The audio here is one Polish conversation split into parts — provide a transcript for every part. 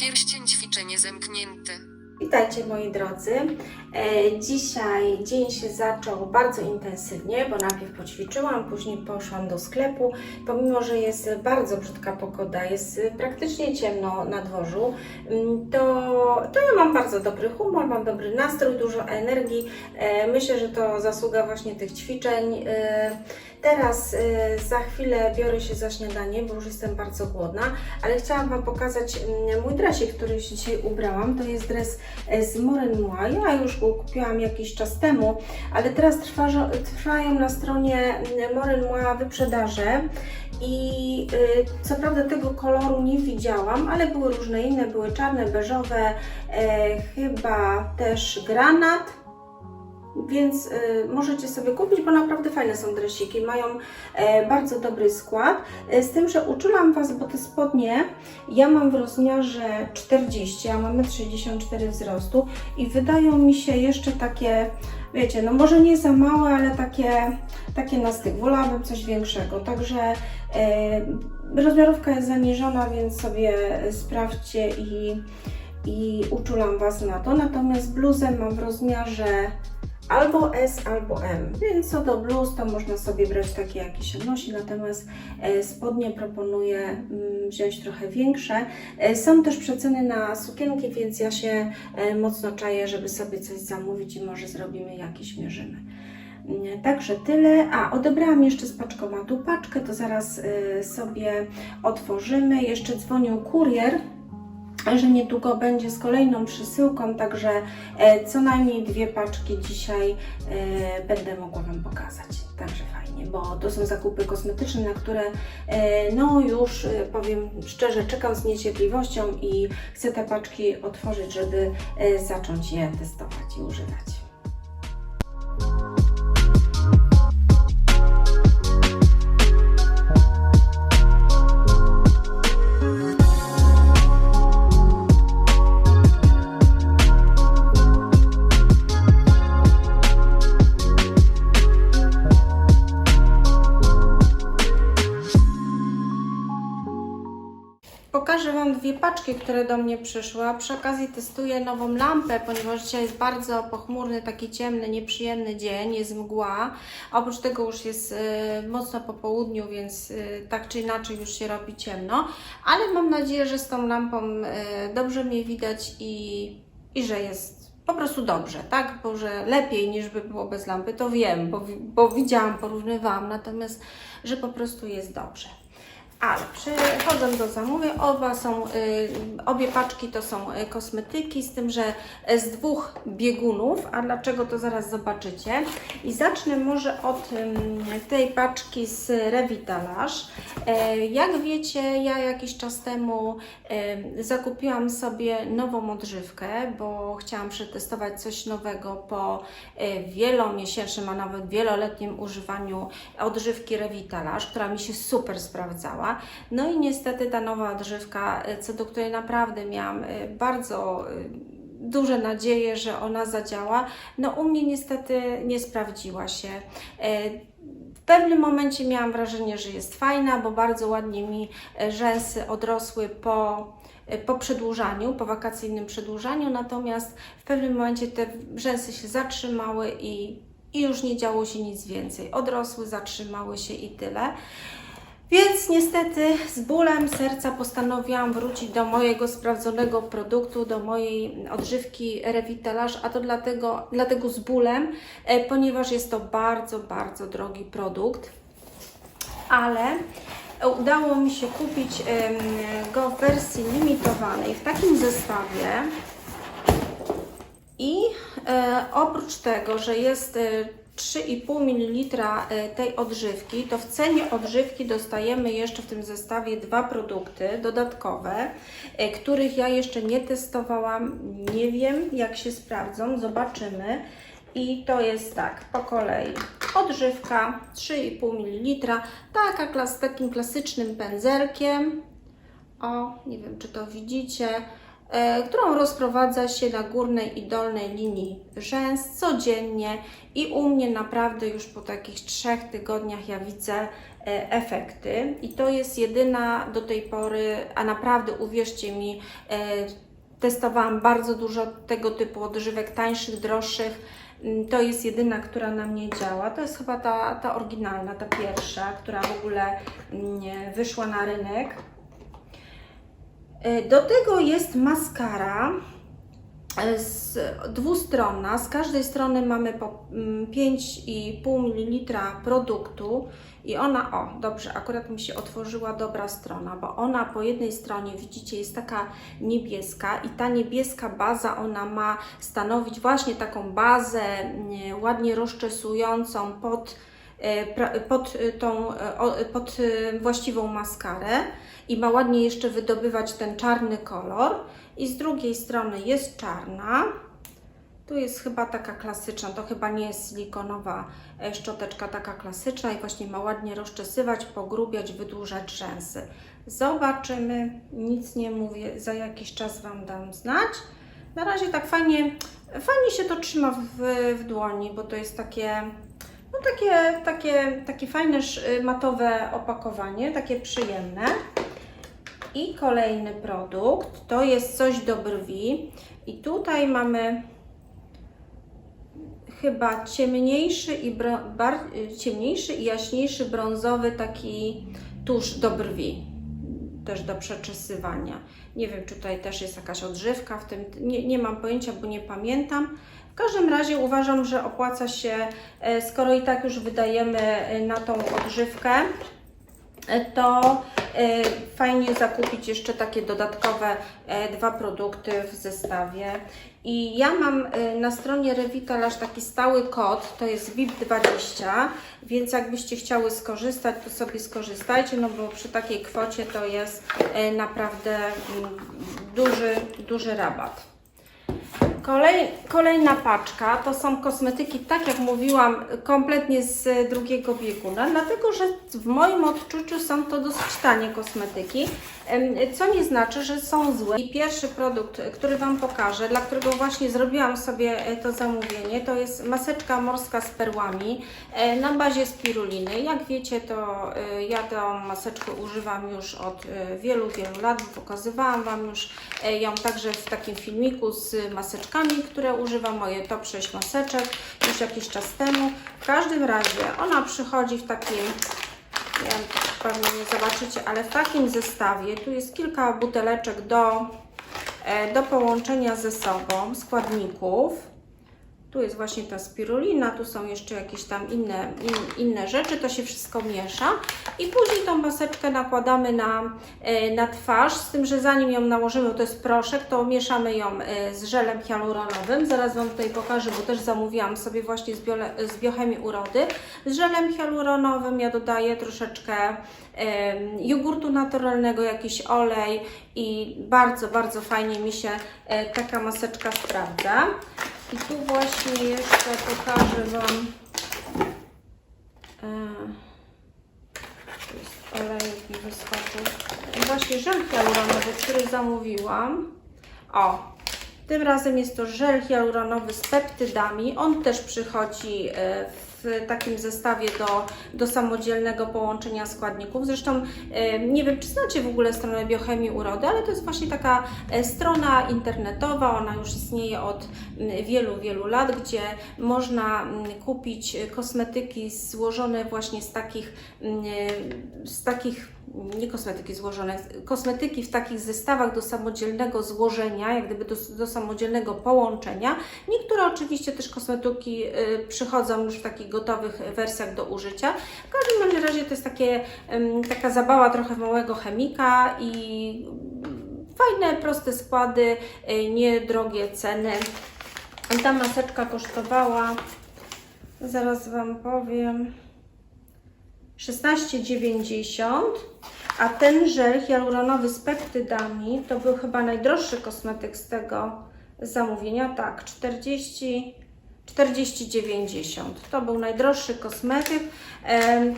Pierścień ćwiczenie zamknięte. Witajcie moi drodzy. E, Dzisiaj dzień się zaczął bardzo intensywnie, bo najpierw poćwiczyłam, później poszłam do sklepu. Pomimo, że jest bardzo brzydka pogoda, jest praktycznie ciemno na dworzu, mm, to, to ja mam bardzo dobry humor, mam dobry nastrój, dużo energii. E, Myślę, że to zasługa właśnie tych ćwiczeń. Teraz e, za chwilę biorę się za śniadanie, bo już jestem bardzo głodna, ale chciałam Wam pokazać mm, mój dresik, który się dzisiaj ubrałam. To jest dres e, z Morenmua. Ja już go kupiłam jakiś czas temu, ale teraz trwa, trwają na stronie mm, Morenmua wyprzedaże. I y, co prawda tego koloru nie widziałam, ale były różne inne, były czarne, beżowe, e, chyba też granat. Więc y, możecie sobie kupić, bo naprawdę fajne są dresiki, mają e, bardzo dobry skład. E, z tym, że uczyłam Was, bo te spodnie ja mam w rozmiarze 40, a mamy 64 wzrostu i wydają mi się jeszcze takie, wiecie, no może nie za małe, ale takie, takie na styk. Wolałabym coś większego, także e, rozmiarówka jest zaniżona, więc sobie sprawdźcie i, i uczulam Was na to. Natomiast bluzę mam w rozmiarze albo S, albo M. Więc co do bluz, to można sobie brać takie, jakie się nosi, natomiast e, spodnie proponuję mm, wziąć trochę większe. E, Są też przeceny na sukienki, więc ja się e, mocno czaję, żeby sobie coś zamówić i może zrobimy jakieś mierzymy. Mm, Także tyle. A, odebrałam jeszcze z paczkomatu paczkę, to zaraz sobie otworzymy. Jeszcze dzwonił kurier, że niedługo będzie z kolejną przesyłką, także e, co najmniej dwie paczki dzisiaj e, będę mogła Wam pokazać. Także fajnie, bo to są zakupy kosmetyczne, na które e, no już powiem szczerze, czekam z niecierpliwością i chcę te paczki otworzyć, żeby zacząć je testować i używać. Paczki, które do mnie przyszły. A przy okazji testuję nową lampę, ponieważ dzisiaj jest bardzo pochmurny, taki ciemny, nieprzyjemny dzień, jest mgła. Oprócz tego już jest y, mocno po południu, więc y, tak czy inaczej już się robi ciemno. Ale mam nadzieję, że z tą lampą y, dobrze mnie widać i, i że jest po prostu dobrze, tak? Bo że lepiej niż by było bez lampy, to wiem, bo, bo widziałam, porównywałam, natomiast że po prostu jest dobrze. Ale przechodząc do zamówień, oba są, y, obie paczki to są y, kosmetyki, z tym, że y, z dwóch biegunów, a dlaczego to zaraz zobaczycie. I zacznę może od tej paczki z Revitalash. E, Jak wiecie, ja jakiś czas temu zakupiłam sobie nową odżywkę, bo chciałam przetestować coś nowego po wielomiesięcznym, a nawet wieloletnim używaniu odżywki Revitalash, która mi się super sprawdzała. No i niestety ta nowa odżywka, y, co do której naprawdę miałam y, bardzo y, duże nadzieje, że ona zadziała, no u mnie niestety nie sprawdziła się. W pewnym momencie miałam wrażenie, że jest fajna, bo bardzo ładnie mi rzęsy odrosły po, po przedłużaniu, po wakacyjnym przedłużaniu, natomiast w pewnym momencie te rzęsy się zatrzymały i, i już nie działo się nic więcej. Odrosły, zatrzymały się i tyle. Więc niestety z bólem serca postanowiłam wrócić do mojego sprawdzonego produktu, do mojej odżywki Revitalash, a to dlatego, dlatego z bólem, e, ponieważ jest to bardzo, bardzo drogi produkt, ale udało mi się kupić go w wersji limitowanej, w takim zestawie. I e, oprócz tego, że jest e, 3,5 ml e, tej odżywki, to w cenie odżywki dostajemy jeszcze w tym zestawie dwa produkty dodatkowe, e, których ja jeszcze nie testowałam. Nie wiem, jak się sprawdzą, zobaczymy. I to jest tak, po kolei odżywka 3,5 ml, taka klas, takim klasycznym pędzelkiem. O, nie wiem czy to widzicie. E, którą rozprowadza się na górnej i dolnej linii rzęs codziennie i u mnie naprawdę już po takich trzech tygodniach ja widzę e, efekty i to jest jedyna do tej pory, a naprawdę uwierzcie mi, e, testowałam bardzo dużo tego typu odżywek, tańszych, droższych. Mm, To jest jedyna, która na mnie działa. To jest chyba ta, ta oryginalna, ta pierwsza, która w ogóle mm, wyszła na rynek. E, Do tego jest maskara e, z, dwustronna. Z każdej strony mamy po mm, 5,5 ml produktu i ona, o dobrze, akurat mi się otworzyła dobra strona, bo ona po jednej stronie, widzicie, jest taka niebieska i ta niebieska baza, ona ma stanowić właśnie taką bazę mm, ładnie rozczesującą pod pod e, tą, e, pod e, właściwą maskarę i ma ładnie jeszcze wydobywać ten czarny kolor. I z drugiej strony jest czarna. Tu jest chyba taka klasyczna, to chyba nie jest silikonowa e, szczoteczka taka klasyczna i właśnie ma ładnie rozczesywać, pogrubiać, wydłużać rzęsy. Zobaczymy, nic nie mówię, za jakiś czas Wam dam znać. Na razie tak fajnie, fajnie się to trzyma w, w dłoni, bo to jest takie, no takie, takie, takie fajne sz- matowe opakowanie, takie przyjemne. I kolejny produkt to jest coś do brwi. I tutaj mamy chyba ciemniejszy i, bar, ciemniejszy i jaśniejszy brązowy taki tusz do brwi. Też do przeczesywania. Nie wiem, czy tutaj też jest jakaś odżywka w tym. Nie, nie mam pojęcia, bo nie pamiętam. Każdym razie uważam, że opłaca się, e, skoro i tak już wydajemy e, na tą odżywkę, e, to fajnie zakupić jeszcze takie dodatkowe dwa produkty w zestawie. I ja mam na stronie Revital aż taki stały kod, to jest VIP20, więc jakbyście chciały skorzystać, to sobie skorzystajcie, no bo przy takiej kwocie to jest naprawdę mm, duży, duży rabat. Kolej, kolejna paczka to są kosmetyki, tak jak mówiłam, kompletnie z drugiego bieguna, dlatego że w moim odczuciu są to dosyć tanie kosmetyki, co nie znaczy, że są złe. I pierwszy produkt, który Wam pokażę, dla którego właśnie zrobiłam sobie e, to zamówienie, to jest maseczka morska z perłami e, na bazie spiruliny. Jak wiecie, to e, ja tę maseczkę używam już od wielu, wielu lat. Pokazywałam Wam już ją także w takim filmiku z maseczkami, które używam, moje top 6 maseczek już jakiś czas temu. W każdym razie ona przychodzi w takim, nie wiem, pewnie nie zobaczycie, ale w takim zestawie. Tu jest kilka buteleczek do, e, do połączenia ze sobą składników. Tu jest właśnie ta spirulina, tu są jeszcze jakieś tam inne, in, inne rzeczy, to się wszystko miesza i później tą maseczkę nakładamy na, e, na twarz, z tym, że zanim ją nałożymy, to jest proszek, to mieszamy ją e, z żelem hialuronowym. Zaraz Wam tutaj pokażę, bo też zamówiłam sobie właśnie z, biole, z biochemii urody. Z żelem hialuronowym ja dodaję troszeczkę em, jogurtu naturalnego, jakiś olej i bardzo, bardzo fajnie mi się e, taka maseczka sprawdza. I tu właśnie jeszcze pokażę Wam. E, olejek mi wyskoczył. Właśnie żel hialuronowy, który zamówiłam. O, tym razem jest to żel hialuronowy z peptydami. On też przychodzi e, w takim zestawie do, do samodzielnego połączenia składników. Zresztą e, nie wiem, czy znacie w ogóle stronę biochemii urody, ale to jest właśnie taka e, strona internetowa. Ona już istnieje od wielu, wielu lat, gdzie można kupić kosmetyki złożone właśnie z takich, mm, z takich nie kosmetyki złożone, kosmetyki w takich zestawach do samodzielnego złożenia, jak gdyby do, do samodzielnego połączenia. Niektóre oczywiście też kosmetyki y, przychodzą już w takich gotowych wersjach do użycia. W każdym razie to jest takie, ym, taka zabawa trochę małego chemika i fajne, proste składy, y, niedrogie ceny. Ta maseczka kosztowała, zaraz Wam powiem, 16,90, a ten żel hialuronowy z peptydami to był chyba najdroższy kosmetyk z tego zamówienia. Tak, 40, 40,90. To był najdroższy kosmetyk.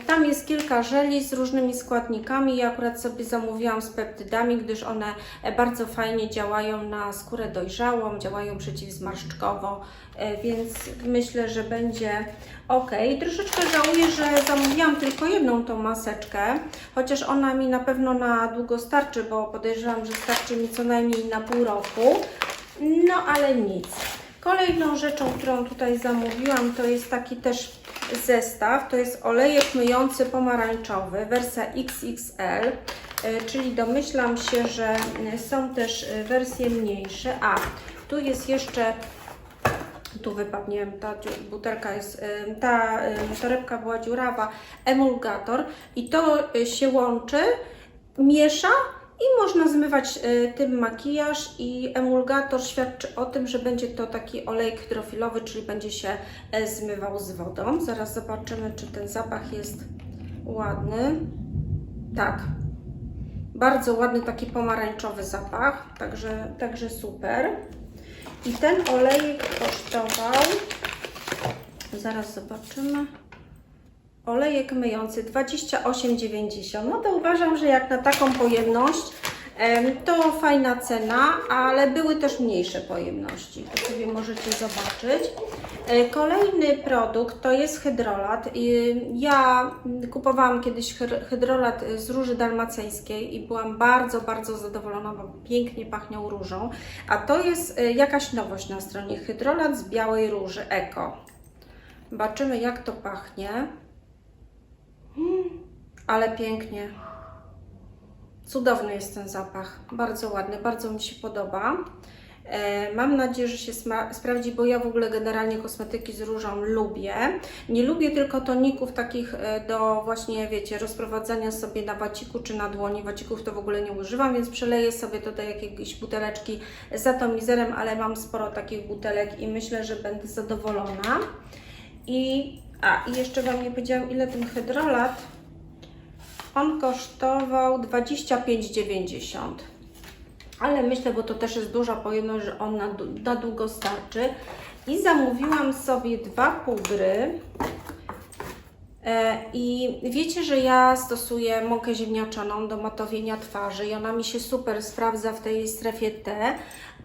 Tam jest kilka żeli z różnymi składnikami. Ja akurat sobie zamówiłam z peptydami, gdyż one e, bardzo fajnie działają na skórę dojrzałą, działają przeciwzmarszczkowo, e, więc myślę, że będzie ok. Troszeczkę żałuję, że zamówiłam tylko jedną tą maseczkę, chociaż ona mi na pewno na długo starczy, bo podejrzewam, że starczy mi co najmniej na pół roku. No ale nic. Kolejną rzeczą, którą tutaj zamówiłam, to jest taki też zestaw. To jest olejek myjący pomarańczowy, wersja XXL, e, czyli domyślam się, że e, są też e, wersje mniejsze. A, tu jest jeszcze tu wypadnie, ta dziu- butelka jest, y, ta torebka była dziurawa, emulgator i to się łączy, miesza i można zmywać y, tym makijaż i emulgator świadczy o tym, że będzie to taki olej hydrofilowy, czyli będzie się e, zmywał z wodą. Zaraz zobaczymy, czy ten zapach jest ładny. Tak, bardzo ładny taki pomarańczowy zapach, także, także super. I ten olejek kosztował, zaraz zobaczymy, olejek myjący 28,90. No to uważam, że jak na taką pojemność, em, to fajna cena, ale były też mniejsze pojemności. To sobie możecie zobaczyć. E, Kolejny produkt to jest hydrolat. Ja kupowałam kiedyś hy- hydrolat z róży dalmacyjskiej i byłam bardzo, bardzo zadowolona, bo pięknie pachniał różą. A to jest e, jakaś nowość na stronie. Hydrolat z białej róży Eko. Zobaczymy jak to pachnie. Ale pięknie. Cudowny jest ten zapach. Bardzo ładny, bardzo mi się podoba. E, Mam nadzieję, że się sprawdzi, bo ja w ogóle generalnie kosmetyki z różą lubię. Nie lubię tylko toników takich e, do właśnie, wiecie, rozprowadzania sobie na waciku czy na dłoni. Wacików to w ogóle nie używam, więc przeleję sobie to do jakiejś buteleczki z atomizerem, ale mam sporo takich butelek i myślę, że będę zadowolona. I, a, i jeszcze Wam nie powiedziałam, ile ten hydrolat. On kosztował 25,90 ale myślę, bo to też jest duża pojemność, że on na, na długo starczy. I zamówiłam sobie dwa pudry. E, I wiecie, że ja stosuję mąkę ziemniaczaną do matowienia twarzy i ona mi się super sprawdza w tej strefie T,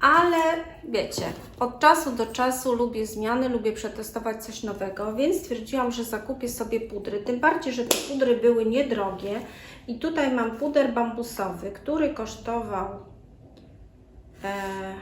ale wiecie, od czasu do czasu lubię zmiany, lubię przetestować coś nowego, więc stwierdziłam, że zakupię sobie pudry. Tym bardziej, że te pudry były niedrogie. I tutaj mam puder bambusowy, który kosztował e,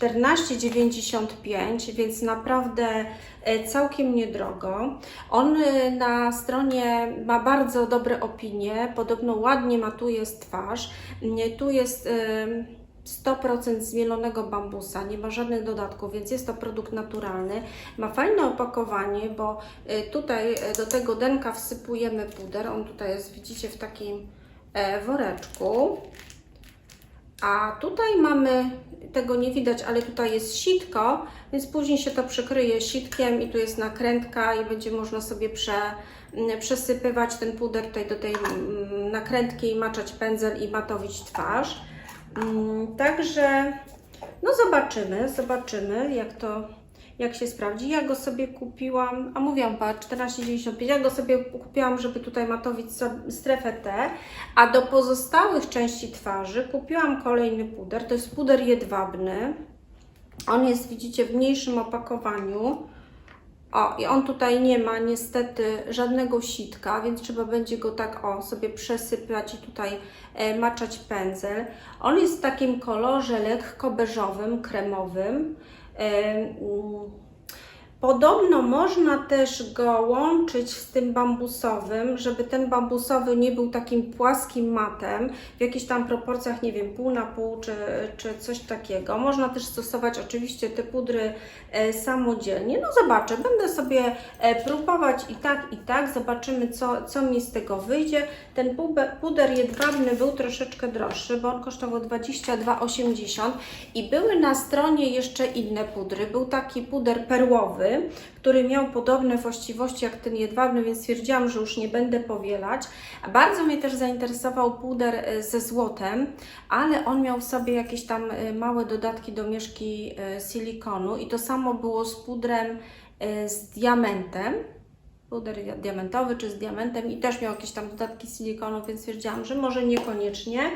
14,95, więc naprawdę e, całkiem niedrogo. On e, na stronie ma bardzo dobre opinie, podobno ładnie matuje twarz. Nie, Tu jest e, 100% zmielonego bambusa, nie ma żadnych dodatków, więc jest to produkt naturalny. Ma fajne opakowanie, bo e, tutaj e, do tego denka wsypujemy puder. On tutaj jest, widzicie, w takim e, woreczku. A tutaj mamy, tego nie widać, ale tutaj jest sitko, więc później się to przykryje sitkiem i tu jest nakrętka i będzie można sobie prze, m, przesypywać ten puder tutaj do tej mm, nakrętki i maczać pędzel i matowić twarz. Mm, Także no zobaczymy, zobaczymy jak to jak się sprawdzi. Ja go sobie kupiłam, a mówiłam pa 14,95. Ja go sobie kupiłam, żeby tutaj matowić strefę T, a do pozostałych części twarzy kupiłam kolejny puder. To jest puder jedwabny. On jest, widzicie, w mniejszym opakowaniu. O, i on tutaj nie ma niestety żadnego sitka, więc trzeba będzie go tak o sobie przesypać i tutaj e, maczać pędzel. On jest w takim kolorze lekko beżowym, kremowym. E, mm, Podobno można też go łączyć z tym bambusowym, żeby ten bambusowy nie był takim płaskim matem, w jakichś tam proporcjach, nie wiem, pół na pół czy, czy coś takiego. Można też stosować oczywiście te pudry e, samodzielnie. No zobaczę, będę sobie e, próbować i tak, i tak. Zobaczymy, co, co mi z tego wyjdzie. Ten puder jedwabny był troszeczkę droższy, bo on kosztował 22,80 i były na stronie jeszcze inne pudry. Był taki puder perłowy, który miał podobne właściwości jak ten jedwabny, więc stwierdziłam, że już nie będę powielać. Bardzo mnie też zainteresował puder e, ze złotem, ale on miał w sobie jakieś tam e, małe dodatki do mieszki e, silikonu i to samo było z pudrem z diamentem puder dia- diamentowy czy z diamentem i też miał jakieś tam dodatki silikonu, więc stwierdziłam, że może niekoniecznie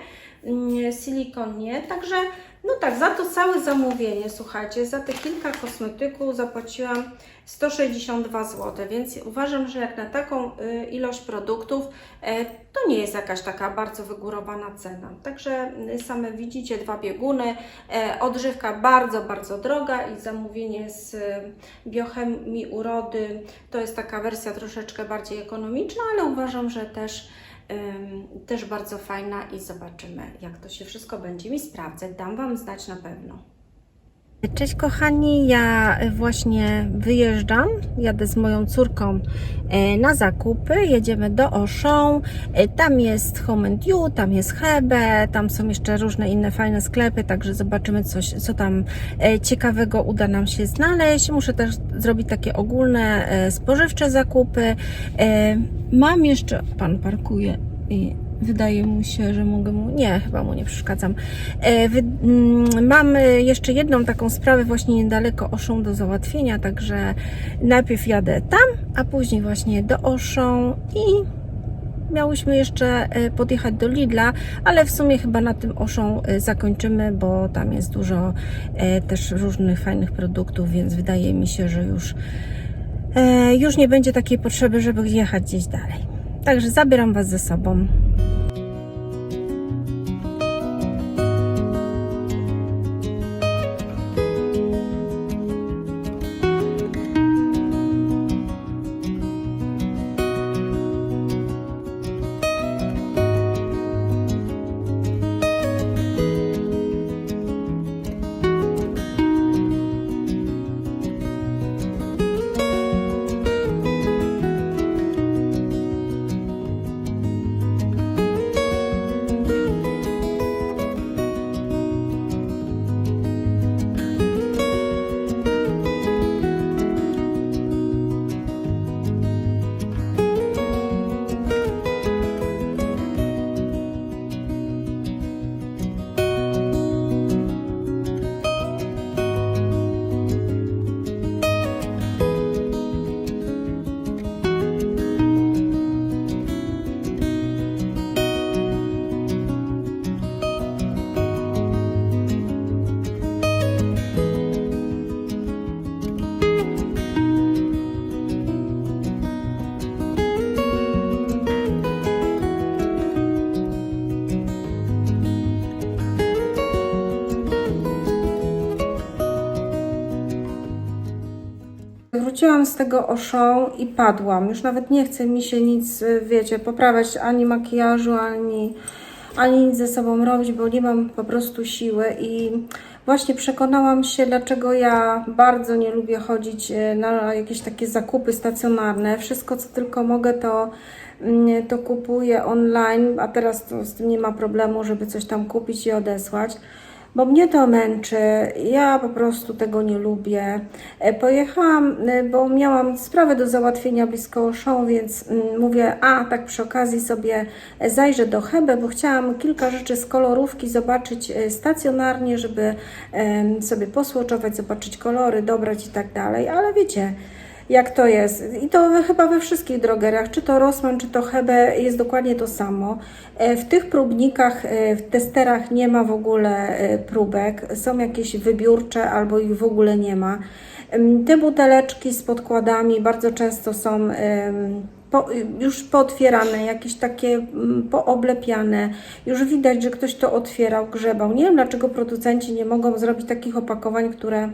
mm, silikon nie. Także no tak, za to całe zamówienie, słuchajcie, za te kilka kosmetyków zapłaciłam 162 zł, więc uważam, że jak na taką y, ilość produktów e, to nie jest jakaś taka bardzo wygórowana cena. Także y, same widzicie, dwa bieguny, e, odżywka bardzo, bardzo droga i zamówienie z y, biochemii urody to jest taka wersja troszeczkę bardziej ekonomiczna, ale uważam, że też, też bardzo fajna i zobaczymy, jak to się wszystko będzie mi sprawdzać. Dam Wam znać na pewno. Cześć kochani, ja właśnie wyjeżdżam, jadę z moją córką e, na zakupy, jedziemy do Auchan, E, tam jest Home and You, tam jest Hebe, tam są jeszcze różne inne fajne sklepy, także zobaczymy coś, co tam e, ciekawego uda nam się znaleźć. Muszę też zrobić takie ogólne spożywcze zakupy. Mam jeszcze, pan parkuje i wydaje mu się, że mogę mu, nie, chyba mu nie przeszkadzam. E, wy, mm, mam jeszcze jedną taką sprawę właśnie niedaleko Auchan do załatwienia, także najpierw jadę tam, a później właśnie do Auchan i miałyśmy jeszcze e, podjechać do Lidla, ale w sumie chyba na tym Auchan e, zakończymy, bo tam jest dużo też różnych fajnych produktów, więc wydaje mi się, że już już nie będzie takiej potrzeby, żeby jechać gdzieś dalej. Także zabieram Was ze sobą. Wróciłam z tego Auchan i padłam. Już nawet nie chce mi się nic, y, wiecie, poprawiać ani makijażu, ani, ani nic ze sobą robić, bo nie mam po prostu siły i właśnie przekonałam się, dlaczego ja bardzo nie lubię chodzić y, na jakieś takie zakupy stacjonarne. Wszystko, co tylko mogę, to, mm, to kupuję online, a teraz to z tym nie ma problemu, żeby coś tam kupić i odesłać bo mnie to męczy. Ja po prostu tego nie lubię. E, Pojechałam, e, bo miałam sprawę do załatwienia blisko Auchan, więc mm, mówię, a tak przy okazji sobie zajrzę do Hebe, bo chciałam kilka rzeczy z kolorówki zobaczyć e, stacjonarnie, żeby sobie posłoczować, zobaczyć kolory, dobrać i tak dalej, ale wiecie, jak to jest. I to chyba we wszystkich drogeriach, czy to Rossmann, czy to Hebe, jest dokładnie to samo. E, W tych próbnikach, e, w testerach nie ma w ogóle e, próbek, są jakieś wybiórcze albo ich w ogóle nie ma. Te buteleczki z podkładami bardzo często są po, już pootwierane, jakieś takie mm, pooblepiane. Już widać, że ktoś to otwierał, grzebał. Nie wiem, dlaczego producenci nie mogą zrobić takich opakowań, które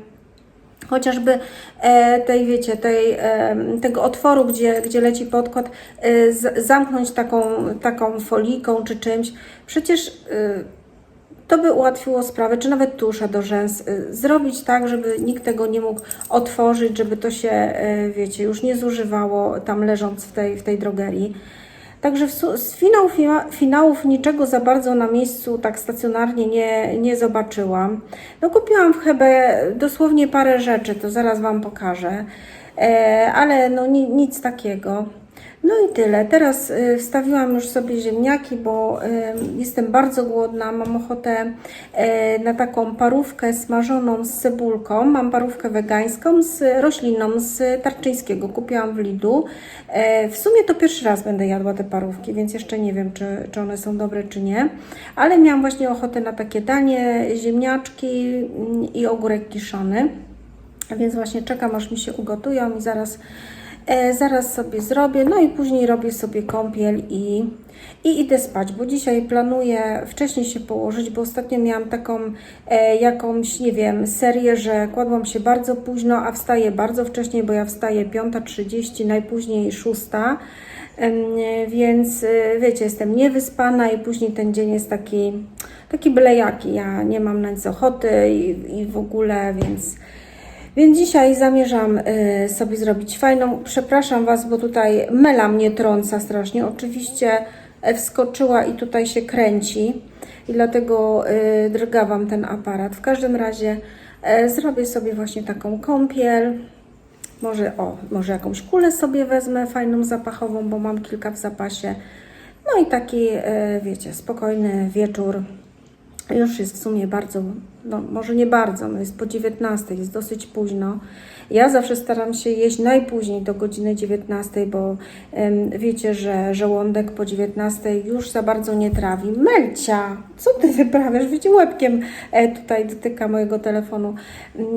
chociażby e, tej, wiecie, tej, e, tego otworu, gdzie, gdzie leci podkład, e, zamknąć taką, taką folijką czy czymś. Przecież to by ułatwiło sprawę, czy nawet tusze do rzęs. Zrobić tak, żeby nikt tego nie mógł otworzyć, żeby to się, wiecie, już nie zużywało tam leżąc w tej, w tej drogerii. Także z finał, fina- finałów niczego za bardzo na miejscu tak stacjonarnie nie, nie zobaczyłam. No kupiłam w Hebe dosłownie parę rzeczy, to zaraz Wam pokażę, e, ale no ni, nic takiego. No i tyle. Teraz y, wstawiłam już sobie ziemniaki, bo y, jestem bardzo głodna. Mam ochotę y, na taką parówkę smażoną z cebulką. Mam parówkę wegańską z roślinną z Tarczyńskiego. Kupiłam w Lidlu. E, W sumie to pierwszy raz będę jadła te parówki, więc jeszcze nie wiem, czy, czy one są dobre, czy nie. Ale miałam właśnie ochotę na takie danie, ziemniaczki mm, i ogórek kiszony. Więc właśnie czekam, aż mi się ugotują i zaraz, zaraz sobie zrobię. No i później robię sobie kąpiel i, i idę spać, bo dzisiaj planuję wcześniej się położyć, bo ostatnio miałam taką e, jakąś, nie wiem, serię, że kładłam się bardzo późno, a wstaję bardzo wcześnie, bo ja wstaję 5.30, najpóźniej 6. Em, Więc y, wiecie, jestem niewyspana i później ten dzień jest taki, taki byle jaki. Ja nie mam na nic ochoty i, i w ogóle, więc, więc dzisiaj zamierzam y, sobie zrobić fajną. Przepraszam Was, bo tutaj mela mnie trąca strasznie. Oczywiście wskoczyła i tutaj się kręci i dlatego y, drgawam ten aparat. W każdym razie e, zrobię sobie właśnie taką kąpiel. Może, o, może jakąś kulę sobie wezmę, fajną zapachową, bo mam kilka w zapasie. No i taki, wiecie, spokojny wieczór. Już jest w sumie bardzo, no może nie bardzo, no jest po 19, jest dosyć późno. Ja zawsze staram się jeść najpóźniej do godziny 19, bo em, wiecie, że żołądek po 19 już za bardzo nie trawi. Melcia, co ty wyprawiasz? Wiecie, łebkiem e, tutaj dotyka mojego telefonu.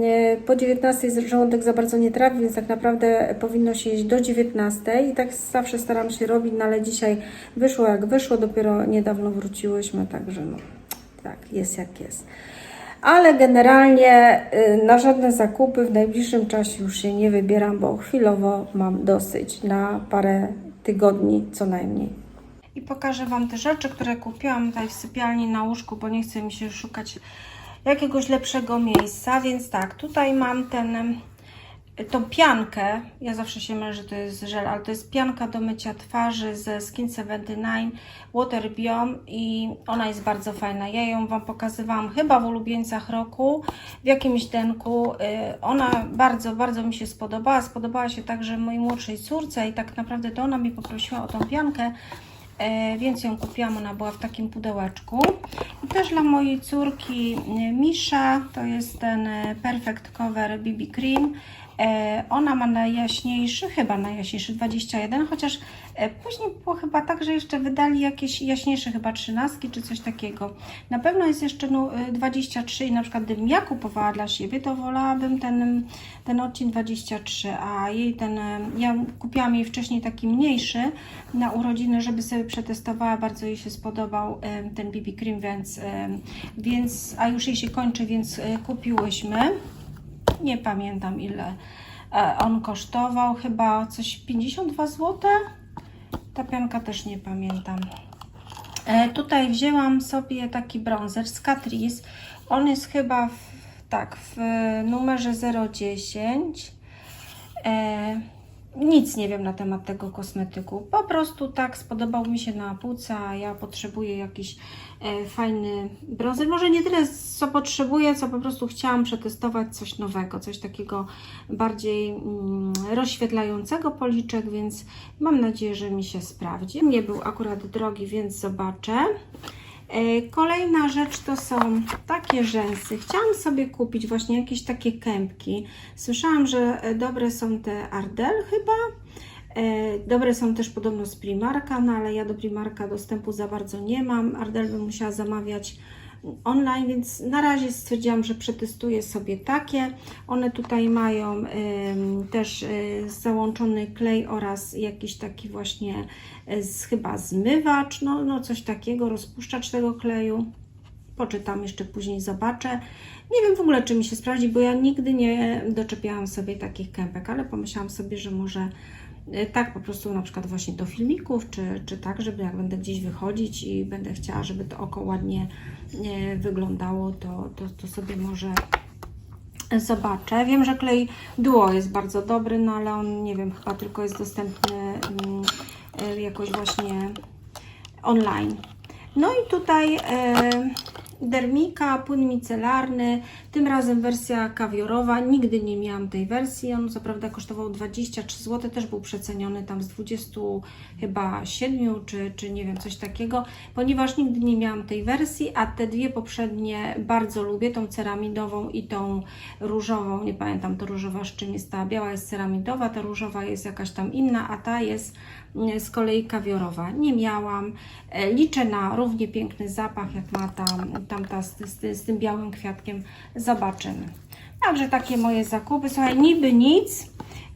E, Po 19 żołądek za bardzo nie trawi, więc tak naprawdę powinno się jeść do 19 i tak zawsze staram się robić, no ale dzisiaj wyszło jak wyszło, dopiero niedawno wróciłyśmy, także no tak, jest jak jest. Ale generalnie y, na żadne zakupy w najbliższym czasie już się nie wybieram, bo chwilowo mam dosyć na parę tygodni co najmniej. I pokażę Wam te rzeczy, które kupiłam tutaj w sypialni na łóżku, bo nie chce mi się szukać jakiegoś lepszego miejsca, więc tak, tutaj mam ten tą piankę, ja zawsze się mylę, że to jest żel, ale to jest pianka do mycia twarzy ze Skin 79 Water Biome i ona jest bardzo fajna. Ja ją Wam pokazywałam chyba w ulubieńcach roku, w jakimś denku. Y, Ona bardzo, bardzo mi się spodobała. Spodobała się także mojej młodszej córce i tak naprawdę to ona mi poprosiła o tą piankę. E, więc ją kupiłam, ona była w takim pudełeczku. I też dla mojej córki e, Misza, to jest ten Perfect Cover BB Cream. E, Ona ma najjaśniejszy, chyba najjaśniejszy 21, chociaż e, później było chyba tak, że jeszcze wydali jakieś jaśniejsze, chyba 13 czy coś takiego. Na pewno jest jeszcze no, e, 23 i na przykład gdybym ja kupowała dla siebie, to wolałabym ten, ten odcień 23, a jej ten, e, ja kupiłam jej wcześniej taki mniejszy na urodziny, żeby sobie przetestowała, bardzo jej się spodobał e, ten BB Cream, więc, e, więc a już jej się kończy, więc e, kupiłyśmy nie pamiętam ile e, on kosztował, chyba coś 52 zł. Ta pianka też nie pamiętam. E, Tutaj wzięłam sobie taki bronzer z Catrice. On jest chyba w, tak w numerze 010. E, nic nie wiem na temat tego kosmetyku. Po prostu tak spodobał mi się na półce, a ja potrzebuję jakiś e, fajny bronzer. Może nie tyle co potrzebuję, co po prostu chciałam przetestować coś nowego, coś takiego bardziej mm, rozświetlającego policzek, więc mam nadzieję, że mi się sprawdzi. Nie był akurat drogi, więc zobaczę. E, Kolejna rzecz to są takie rzęsy. Chciałam sobie kupić właśnie jakieś takie kępki. Słyszałam, że e, dobre są te Ardell chyba. E, Dobre są też podobno z Primarka, no ale ja do Primarka dostępu za bardzo nie mam. Ardell bym musiała zamawiać online, więc na razie stwierdziłam, że przetestuję sobie takie. One tutaj mają też y, załączony klej oraz jakiś taki właśnie y, z, chyba zmywacz, no, no coś takiego, rozpuszczacz tego kleju. Poczytam jeszcze później, zobaczę. Nie wiem w ogóle, czy mi się sprawdzi, bo ja nigdy nie doczepiałam sobie takich kępek, ale pomyślałam sobie, że może tak po prostu na przykład właśnie do filmików, czy, czy tak, żeby jak będę gdzieś wychodzić i będę chciała, żeby to oko ładnie e, wyglądało, to, to, to sobie może zobaczę. Wiem, że klej Duo jest bardzo dobry, no ale on nie wiem, chyba tylko jest dostępny mm, e, jakoś właśnie online. No i tutaj e, dermika, płyn micelarny, tym razem wersja kawiorowa. Nigdy nie miałam tej wersji. On co prawda kosztował 23 zł, też był przeceniony tam z 20 chyba 7 czy, czy nie wiem, coś takiego, ponieważ nigdy nie miałam tej wersji, a te dwie poprzednie bardzo lubię, tą ceramidową i tą różową. Nie pamiętam, to różowa z czym jest ta biała jest ceramidowa, ta różowa jest jakaś tam inna, a ta jest z kolei kawiorowa. Nie miałam. E, Liczę na równie piękny zapach, jak ma tam, tamta z, z, z tym białym kwiatkiem. Zobaczymy. Także takie moje zakupy. Słuchaj, niby nic.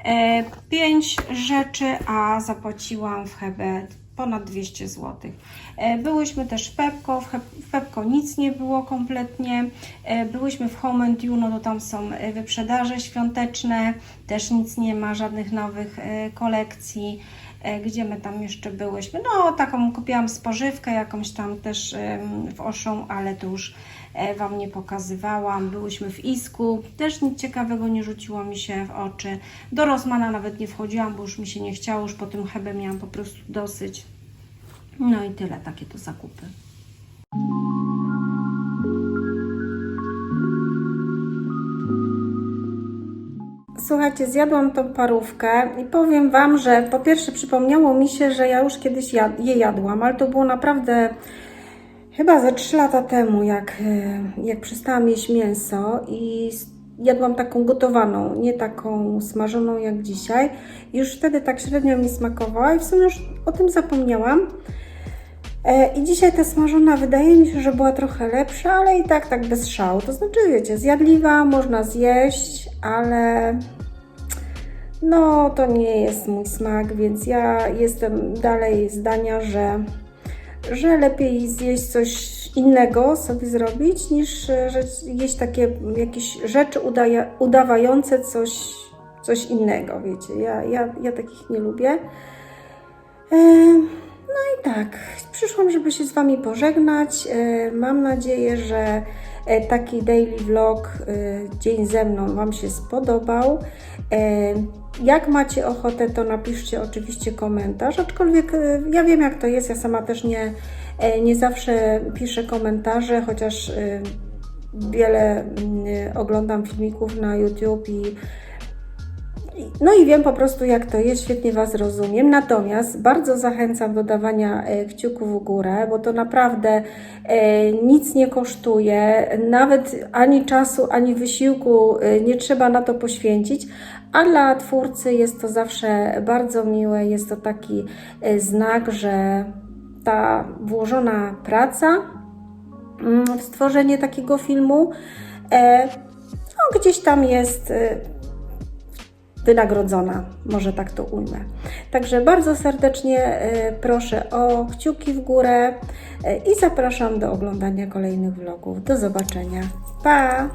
E, pięć rzeczy, a zapłaciłam w Hebe ponad 200 zł. E, Byłyśmy też w Pepko, w, Pepko nic nie było kompletnie. E, Byłyśmy w Home and You, no to tam są e, wyprzedaże świąteczne, też nic nie ma, żadnych nowych e, kolekcji. E, Gdzie my tam jeszcze byłyśmy? No, taką kupiłam spożywkę, jakąś tam też w Oszą, ale to już e, Wam nie pokazywałam. Byłyśmy w Isku, też nic ciekawego nie rzuciło mi się w oczy. Do Rosmana nawet nie wchodziłam, bo już mi się nie chciało, już po tym hebie miałam po prostu dosyć. No i tyle, takie to zakupy. Słuchajcie, zjadłam tą parówkę i powiem Wam, że po pierwsze przypomniało mi się, że ja już kiedyś jad- je jadłam, ale to było naprawdę chyba ze 3 lata temu, jak, e, jak przestałam jeść mięso i jadłam taką gotowaną, nie taką smażoną jak dzisiaj. Już wtedy tak średnio mi smakowała i w sumie już o tym zapomniałam. E, I dzisiaj ta smażona wydaje mi się, że była trochę lepsza, ale i tak, tak bez szału. To znaczy, wiecie, zjadliwa, można zjeść, ale no to nie jest mój smak, więc ja jestem dalej zdania, że, że lepiej zjeść coś innego sobie zrobić, niż e, jeść takie jakieś rzeczy udaje, udawające coś, coś innego, wiecie. Ja, ja, ja takich nie lubię. E, no i tak, przyszłam, żeby się z Wami pożegnać. E, Mam nadzieję, że e, taki daily vlog, e, dzień ze mną Wam się spodobał. Jak macie ochotę, to napiszcie oczywiście komentarz, aczkolwiek ja wiem jak to jest, ja sama też nie, nie zawsze piszę komentarze, chociaż wiele mm, oglądam filmików na YouTube i no i wiem po prostu, jak to jest, świetnie Was rozumiem. Natomiast bardzo zachęcam do dawania e, kciuków w górę, bo to naprawdę e, nic nie kosztuje, nawet ani czasu, ani wysiłku e, nie trzeba na to poświęcić. A dla twórcy jest to zawsze bardzo miłe, jest to taki znak, że ta włożona praca mm, w stworzenie takiego filmu no, gdzieś tam jest. Wynagrodzona, może tak to ujmę. Także bardzo serdecznie e, proszę o kciuki w górę e, i zapraszam do oglądania kolejnych vlogów. Do zobaczenia. Pa!